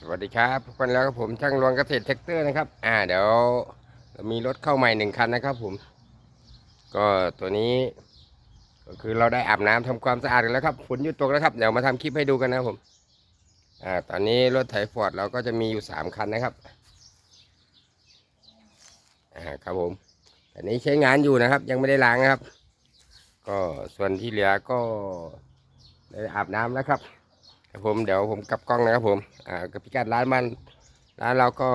สวัสดีครับพบกันแล้วครับผมช่างรวงเกษตรแท็กเตอร์นะครับ อ่าเดี๋ยวเรามีรถเข้าใหม่หนึ่งคันนะครับผม ก็ตัวนี้ ก็คือเราได้อาบน้ำทำความสะอาดกันแล้วครับฝนหยุดตกแล้วครับเดี๋ยวมาทำคลิปให้ดูกันนะผมอ่าตอนนี้รถไถฟอร์ดเราก็จะมีอยู่สามคันนะครับอ่าครับผมอันนี้ใช้งานอยู่นะครับ ยังไม่ได้ล้างนะครับ ก็ส่วนที่เหลือก็ได้อาบน้ำแล้วครับ ผมเดี๋ยวผมกลับกล้องนะครับผมอ่ากับพิกัดร้านบ้านร้านเราก็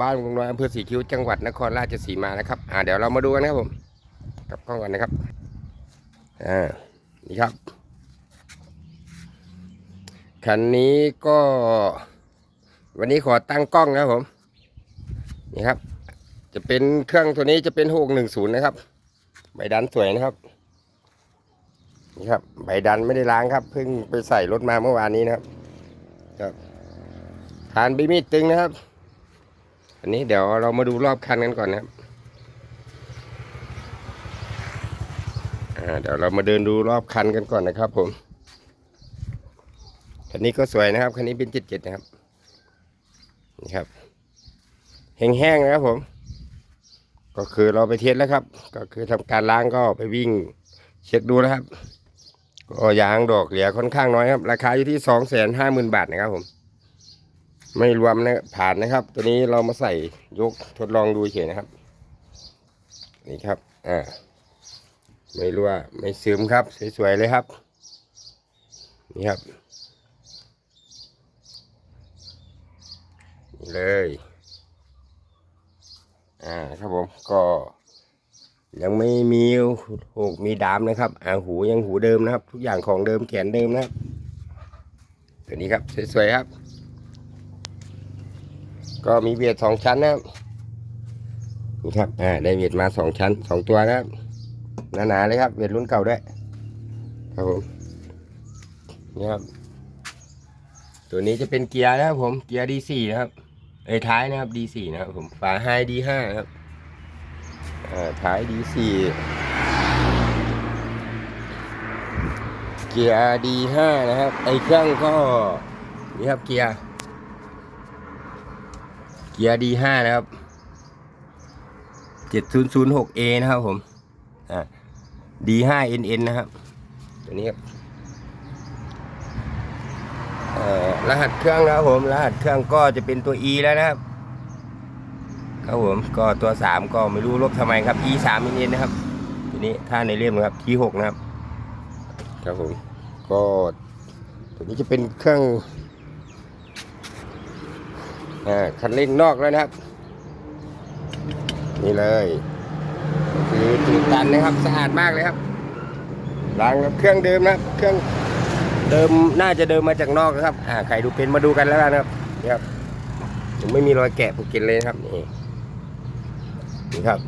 บ้านกรุงน้อยอำเภอสีคิ้วจังหวัดนครราชสีมานะครับอ่าเดี๋ยวเรามาดูกันนะครับผมกลับกล้องกันนะครับอ่านี่ครับคันนี้ก็ วันนี้ขอตั้งกล้องนะครับผมนี่ครับ จะเป็นเครื่องตัวนี้จะเป็นหกหนึ่งศูนย์นะครับใบดันสวยนะครับ นี่ครับใบดันไม่ได้ล้างครับ เพิ่งไปใส่รถมาเมื่อวานนี้นะครับ ครับทานใบมีดตึงนะครับ อันนี้เดี๋ยวเรามาดูรอบคันกันก่อนนะครับเดี๋ยวเรามาเดินดูรอบคันกันก่อนนะครับ ผมคันนี้ก็สวยนะครับคันนี้เป็นจ็ดเจ็ดนะครับนี่ครับแห้งๆนะครับผม ก็คือเราไปเทสแล้วครับ ก็คือทำการล้างก็ไปวิ่ง เช็คดูนะครับ ก็ยางดอกเหลือค่อนข้างน้อยครับ ราคาอยู่ที่สองแสนห้าหมื่นบาทนะครับผม ไม่รวมนะผ่านนะครับ ตัวนี้เรามาใส่ยกทดลองดูเฉยนะครับ นี่ครับ อ่า ไม่รั่วไม่ซึมครับ สวยๆเลยครับ นี่ครับนี่เลย อ่า ครับผม ก็ ยังไม่มีหกมีดามนะครับอ่าหูยังหูเดิมนะครับ ทุกอย่างของเดิมแขนเดิมนะครับตัวนี้ครับสวยๆครับ ก็มีเบียดสองชั้นนะครับนี่ครับอ่าได้เบียดมาสองชั้นสองตัวนะครับหนาๆเลยครับเบียดรุ่นเก่าด้วยครับผมนี่ครับตัวนี้จะเป็นเกียร์นะครับผมเกียร์ดีสี่นะครับไอ้ท้ายนะครับดีสี่นะครับผมฝาไฮดีห้าครับ ท้ายดีสี่เกียร์ดีห้านะครับ ไอเครื่องก็นี่ครับเกียร์ เกียร์ดีห้านะครับเจ็ดศูนย์ศูนย์หกเอนะครับผม อ่าดีห้าเอ็นเอ็นนะครับ ตัวนี้ครับรหัสเครื่องนะครับผม รหัสเครื่องก็จะเป็นตัว E แล้วนะครับ ครับผมก็ตัวสามก็ไม่รู้ลบทำไมครับ e สามเอ็นะครับทีนี้ถ้าในเล่มนะครับ t หกนะครับ ครับผมก็ตัวนี้จะเป็นเครื่องอ่าคันเร่งนอกแล้วนะครับ นี่เลยคือตูดตันนะครับสะอาดมากเลยครับล้างเครื่องเดิมนะเครื่องเดิมน่าจะเดิมมาจากนอกนะครับอ่าใครดูเป็นมาดูกันแล้วกันะครับนี่ครับไม่มีรอยแกะผูกกินเลยครับนี่ ครับ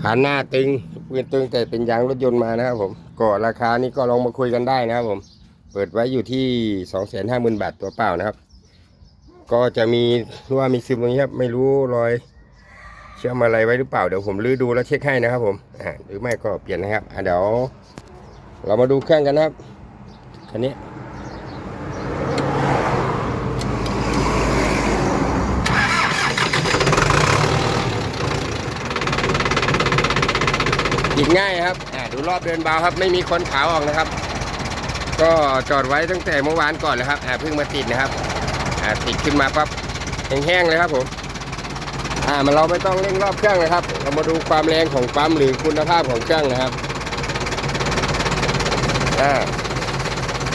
ขาหน้าตึงปืนตึงแต่เป็นยางรถยนต์มานะครับผมก็ราคานี้ก็ลองมาคุยกันได้นะครับผม เปิดไว้อยู่ที่สองแสนห้าหมื่นบาทตัวเปล่านะครับ ก็จะมีว่ามีซึมตรงนี้ครับ ไม่รู้รอยเชื่อมอะไรไว้หรือเปล่าเดี๋ยวผมลื้อดูแล้วเช็คให้นะครับผมหรือไม่ก็เปลี่ยนนะครับเดี๋ยวเรามาดูเครื่องกันนะครับคันนี้ ติดง่ายครับดูรอบเดินเบาครับ ไม่มีคนขาวออกนะครับ ก็จอดไว้ตั้งแต่เมื่อวานก่อนเลยครับเพิ่งมาติดนะครับติดขึ้นมาปั๊บแห้งๆเลยครับผมอ่ามันเราไม่ต้องเร่งรอบเครื่องนะครับ เรามาดูความแรงของปั๊มหรือคุณภาพของเครื่องนะครับอ่า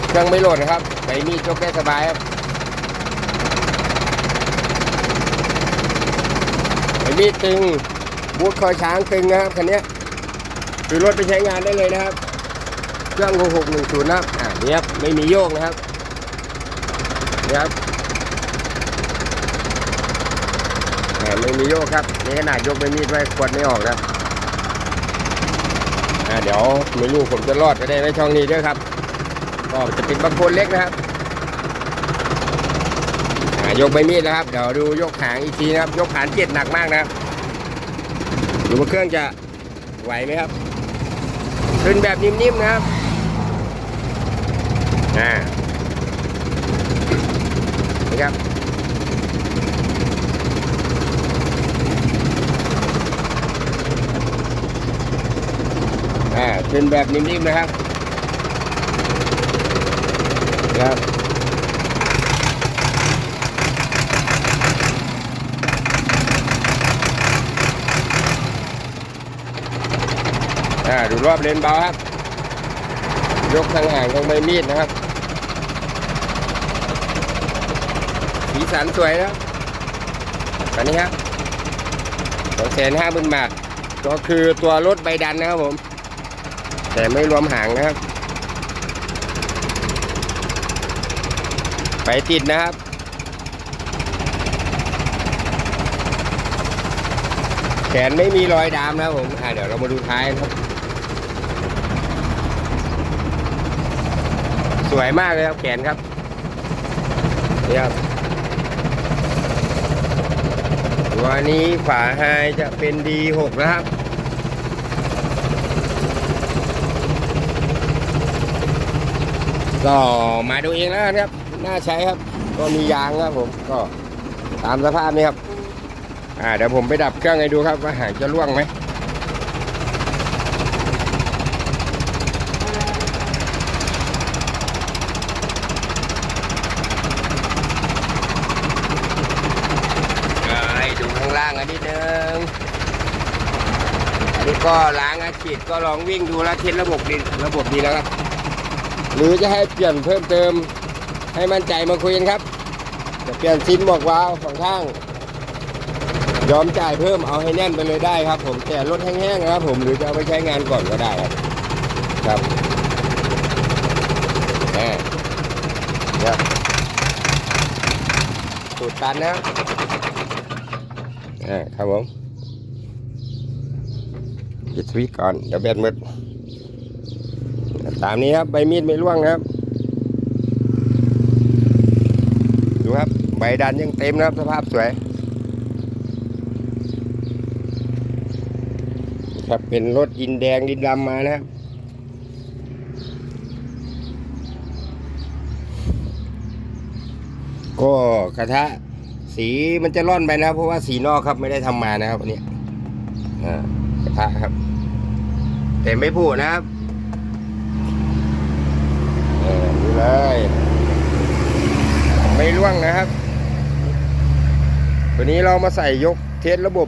เครื่องไม่โหลดนะครับใบมีดยกได้สบายครับใบมีดตึงบูทคอยช้างตึงนะครับคันนี้ ยคือรถไปใช้งานได้เลยนะครับ เครื่องหกหนึ่งศูนะครับอ่านี่ครับไม่มีโยกนะครับนี่ครับอ่าไม่มีโยกครับนี่ขนาดยกไม่มีดไว้ขวดไม่ออกนะครับอ่าเดี๋ยวไม่รู้ผมจะรอดไปได้ไหมช่องนี้ด้วยครับก็จะเป็นบางคนเล็กนะครับยกไม่มีดนะครับ เดี๋ยวดูยกหางอีกทีนะครับ ยกหางเจ็ดหนักมากนะครับดูว่าเครื่องจะไหวไหมครับ ขึ้นแบบนิ่มๆนะครับนะนะครับอ่าขึ้นแบบนิ่มๆนะครับครับ รอบเลนเบาครับ ยกทางห่างตรงใบมีดนะครับ สีสันสวยนะอันนี้ครับสองแสนห้าหมื่นบาท ก็คือตัวรถใบดันนะครับผม แต่ไม่รวมหางนะครับ ไปติดนะครับแขนไม่มีรอยดามนะผม อ่าเดี๋ยวเรามาดูท้ายนะครับ สวยมากเลยครับแขนครับนี่ครับตัวนี้ฝาไฮจะเป็น D6 นะครับก็มาดูเองแล้วครับ น่าใช้ครับ ก็มียางครับผมก็ตามสภาพนี้ครับ อ่าเดี๋ยวผมไปดับเครื่องให้ดูครับว่าหางจะล่วงไหม ให้ดูข้างล่างอันนิดนึง อันนี้ ก็ล้างอาชีดก็ลองวิ่งดูแล้วเทสระบบดีระบบดีแล้วครับหรือจะให้เปลี่ยนเพิ่มเติมให้มั่นใจมาคุยกันครับ จะเปลี่ยนซิ้นบอกวาล์วสองข้าง ยอมจ่ายเพิ่มเอาให้แน่นไปเลยได้ครับ ผมแต่รถแห้งๆนะครับผมหรือจะเอาไปใช้งานก่อนก็ได้ครับครับแหม่เนี่ยสูตรตันนะอ่าครับผม ปิดสวิตก่อน เดี๋ยวแบตหมดตามนี้ครับ ใบมีดไม่ร่วงครับ ดูครับ ใบดันยังเต็มนะครับ สภาพสวย ครับเป็นรถดินแดงดินดำมานะครับก็กระทะสีมันจะร่อนไปนะ เพราะว่าสีนอกครับไม่ได้ทำมานะครับอันนี้อ่า กระครับ แต่ไม่ผูดนะครับเออดูเลย ไม่ร่วงนะครับตัวนี้เรามาใส่ยกเทสระบบ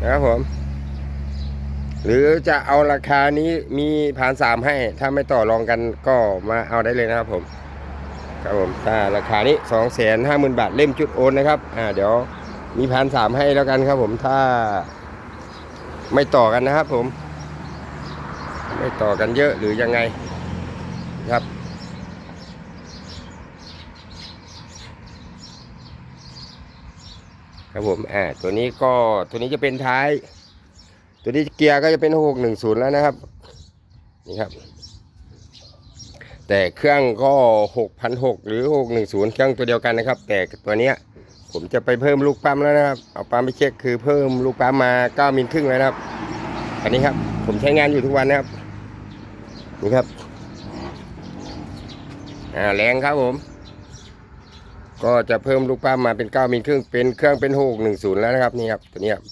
นะครับผม หรือจะเอาราคานี้มีผ่านสามให้ ถ้าไม่ต่อรองกันก็มาเอาได้เลยนะครับผมครับผมถ้าราคานี้สองแสนห้าหมื่นบาทเล่มจุดโอนนะครับ อ่า เดี๋ยวมีพันสามให้แล้วกันครับผมถ้า ไม่ต่อกันนะครับผม ไม่ต่อกันเยอะหรือยังไงครับ ครับผมอ่าตัวนี้ก็ตัวนี้จะเป็นท้าย ตัวนี้เกียร์ก็จะเป็นหกหนึ่งศูนย์แล้วนะครับนี่ครับ แต่เครื่องก็หกพันหกหรือหกหนึ่งศูนย์เครื่องตัวเดียวกันนะครับ แต่ตัวเนี้ย ผมจะไปเพิ่มลูกปั๊มแล้วนะครับ เอาปั๊มไปเช็คคือเพิ่มลูกปั๊มมาเก้ามิลครึ่งแล้วนะครับ อันนี้ครับ ผมใช้งานอยู่ทุกวันนะครับ นี่ครับ อ่าแรงครับผม ก็จะเพิ่มลูกปั๊มมาเป็นเก้ามิลครึ่งเป็นเครื่องเป็นหกหนึ่งศูนย์แล้วนะครับนี่ครับตัวนี้ครับ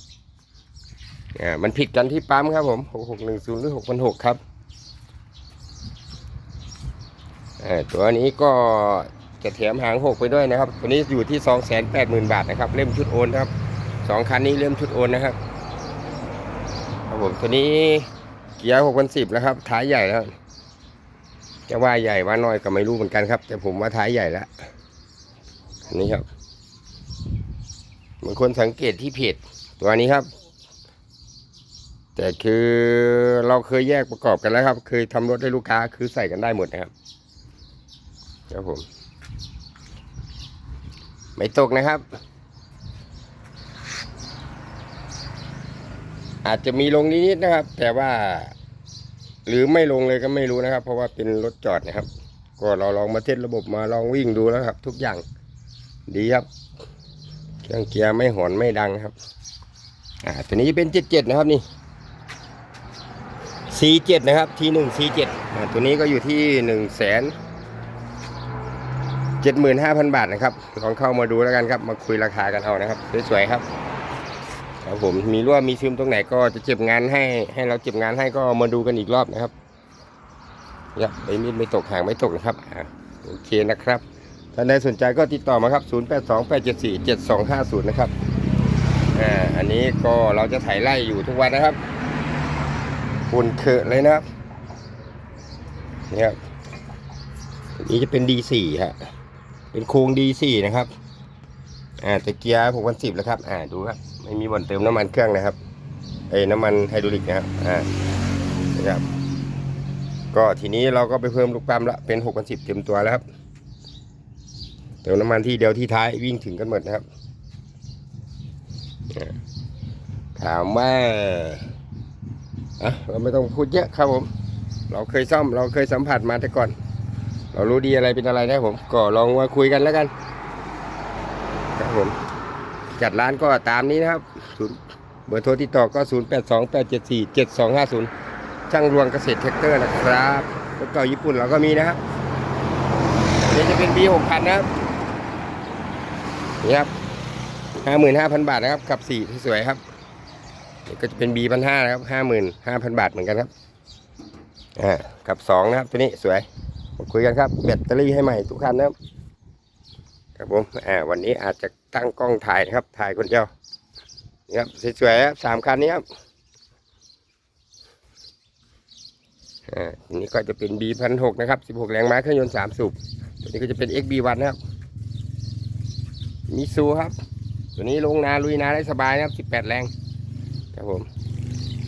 อ่ามันผิดกันที่ปั๊มครับผมหกหกหนึ่งศูนย์หรือหกพันหกครับตัวนี้ก็ จะแถมหางหกไปด้วยนะครับตัวนี้อยู่ที่สองแสนแปดหมื่นบาทนะครับ เล่มชุดโอนครับสองคันนี้เล่มชุดโอนนะครับครับผมตัวนี้เกียร์หกพันสิบแล้วครับ ท้ายใหญ่แล้วจะว่าใหญ่ว่าน้อยก็ไม่รู้เหมือนกันครับ แต่ผมว่าท้ายใหญ่แล้วอันนี้ครับบางคนสังเกตที่เพจตัวนี้ครับ แต่คือเราเคยแยกประกอบกันแล้วครับ เคยทำรถให้ลูกค้าคือใส่กันได้หมดนะครับครับผม ไม่ตกนะครับ อาจจะมีลงนิดๆนะครับ แต่ว่า หรือไม่ลงเลยก็ไม่รู้นะครับ เพราะว่าเป็นรถจอดนะครับ ก็เราลองมาเทสระบบมาลองวิ่งดูแล้วครับ ทุกอย่างดีครับ เครื่องเกียร์ไม่หอนไม่ดังครับ อ่าตัวนี้จะเป็นเจ็ดเจ็ดนะครับนี่ C7 นะครับ T1 C7 อ่าตัวนี้ก็อยู่ที่หนึ่งแส นเจ็ดหมื่นห้าพันบาทนะครับลองเข้ามาดูแล้วกันครับ มาคุยราคากันเอานะครับ สวยๆครับครับผมมีรั่วมีซึมตรงไหนก็จะเจ็บงานให้ให้เราเจ็บงานให้ก็มาดูกันอีกรอบนะครับเนี่ยใบมีดไม่ตกหางไม่ตกนะครับโอเคนะครับท่านใดสนใจก็ติดต่อมาครับ 0 8 2 8 7 4 7 2 5 0 นะครับอ่าอันนี้ก็เราจะไถไล่อยู่ทุกวันนะครับฝุ่นเขอะเลยนะครับนี่ครับนนี้จะเป็น D4 ฮะ เป็นโครง D4 นะครับ อ่าต่เกียร์หกพันสิบแล้วครับ อ่าดูครับไม่มีบ่อนเติมน้ำมันเครื่องนะครับเอ้น้ำมันไฮดรอลิกนะครับ อ่านะครับ ก็ทีนี้เราก็ไปเพิ่มลูกปั๊มละเป็นหกพันสิบเต็มตัวแล้วครับ เติมน้ำมันที่เดียวที่ท้ายวิ่งถึงกันหมดนะครับ ถามว่าอะเราไม่ต้องพูดเยอะครับผม เราเคยซ่อมเราเคยสัมผัสมาแต่ก่อน เรารู้ดีอะไรเป็นอะไรนะผมก็ลองมาคุยกันแล้วกันครับผมจัดร้านก็ตามนี้นะครับศูนย์เบอร์โทรติดต่อก็ 0 8 2 8 7 4 7 2 5 0 ช่างรวงเกษตรแท็กเตอร์นะครับรถเก่าญี่ปุ่นเราก็มีนะครับนี่จะเป็น B 6 0 0นะครับนี่ครับ55,000บาทนะครับขับสี่สวยครับก็จะเป็น B 1 5 0 0นะครับ55,000บาทเหมือนกันครับอ่ากับสองนะครับตัวนี้สวย คุยกันครับ แบตเตอรี่ให้ใหม่ทุกคันนะครับ ครับผมอ่าวันนี้อาจจะตั้งกล้องถ่ายนะครับ ถ่ายคนเดียวนี่ครับสวยๆครับสามคันนี้ครับอ่าอันนี้ก็จะเป็น B พันหกนะครับสิบหกแรงม้าเครื่องยนต์สามสูบตัวนี้ก็จะเป็น XB วันนะครับมิซูครับ ตัวนี้ลงนาลุยนาได้สบายนะครับสิบแปดแรง ครับผม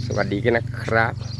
สวัสดีกันนะครับ